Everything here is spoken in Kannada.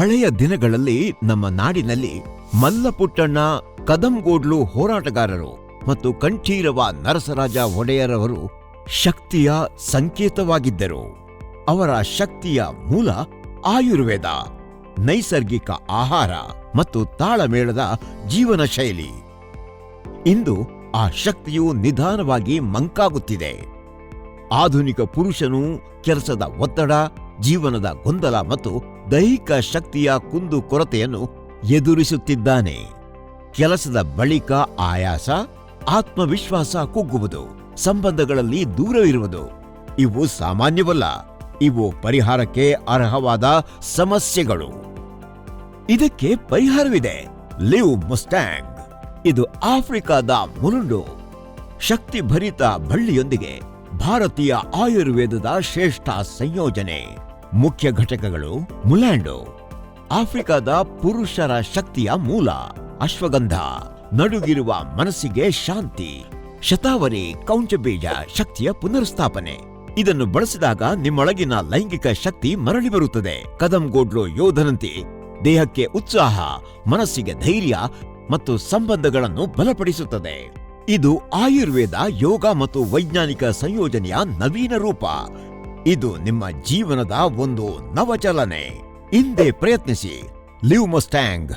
ಹಳೆಯ ದಿನಗಳಲ್ಲಿ ನಮ್ಮ ನಾಡಿನಲ್ಲಿ ಮಲ್ಲಪುಟ್ಟಣ್ಣ, ಕದಂಗೋಡ್ಲು ಹೋರಾಟಗಾರರು ಮತ್ತು ಕಂಠೀರವ ನರಸರಾಜ ಒಡೆಯರವರು ಶಕ್ತಿಯ ಸಂಕೇತವಾಗಿದ್ದರು. ಅವರ ಶಕ್ತಿಯ ಮೂಲ ಆಯುರ್ವೇದ, ನೈಸರ್ಗಿಕ ಆಹಾರ ಮತ್ತು ತಾಳಮೇಳದ ಜೀವನ ಶೈಲಿ. ಇಂದು ಆ ಶಕ್ತಿಯು ನಿಧಾನವಾಗಿ ಮಂಕಾಗುತ್ತಿದೆ. ಆಧುನಿಕ ಪುರುಷನು ಕೆಲಸದ ಒತ್ತಡ, ಜೀವನದ ಗೊಂದಲ ಮತ್ತು ದೈಹಿಕ ಶಕ್ತಿಯ ಕುಂದು ಕೊರತೆಯನ್ನು ಎದುರಿಸುತ್ತಿದ್ದಾನೆ. ಕೆಲಸದ ಬಳಿಕ ಆಯಾಸ, ಆತ್ಮವಿಶ್ವಾಸ ಕುಗ್ಗುವುದು, ಸಂಬಂಧಗಳಲ್ಲಿ ದೂರವಿರುವುದು. ಇವು ಸಾಮಾನ್ಯವಲ್ಲ, ಇವು ಪರಿಹಾರಕ್ಕೆ ಅರ್ಹವಾದ ಸಮಸ್ಯೆಗಳು. ಇದಕ್ಕೆ ಪರಿಹಾರವಿದೆ, ಲಿವ್ ಮುಸ್ಟ್ಯಾಂಗ್. ಇದು ಆಫ್ರಿಕಾದ ಮುರುಂಡು ಶಕ್ತಿಭರಿತ ಬಳ್ಳಿಯೊಂದಿಗೆ ಭಾರತೀಯ ಆಯುರ್ವೇದದ ಶ್ರೇಷ್ಠ ಸಂಯೋಜನೆ. ಮುಖ್ಯ ಘಟಕಗಳು ಮುಲ್ಯಾಂಡೋ ಆಫ್ರಿಕಾದ ಪುರುಷರ ಶಕ್ತಿಯ ಮೂಲ, ಅಶ್ವಗಂಧ, ನಡುಗಿರುವ ಮನಸ್ಸಿಗೆ ಶಾಂತಿ, ಶತಾವರಿ ಕೌಂಚಬೀಜ ಶಕ್ತಿಯ ಪುನರ್ಸ್ಥಾಪನೆ. ಇದನ್ನು ಬಳಸಿದಾಗ ನಿಮ್ಮೊಳಗಿನ ಲೈಂಗಿಕ ಶಕ್ತಿ ಮರಳಿ ಬರುತ್ತದೆ. ಕದಂ ಗೋಡ್ಲು ಯೋಧನಂತೆ ದೇಹಕ್ಕೆ ಉತ್ಸಾಹ, ಮನಸ್ಸಿಗೆ ಧೈರ್ಯ ಮತ್ತು ಸಂಬಂಧಗಳನ್ನು ಬಲಪಡಿಸುತ್ತದೆ. ಇದು ಆಯುರ್ವೇದ ಯೋಗ ಮತ್ತು ವೈಜ್ಞಾನಿಕ ಸಂಯೋಜನೆಯ ನವೀನ ರೂಪ. ಇದು ನಿಮ್ಮ ಜೀವನದ ಒಂದು ನವಚಲನೆ. ಹಿಂದೆ ಪ್ರಯತ್ನಿಸಿ ಲಿವ್ ಮಸ್ಟ್ಯಾಂಗ್.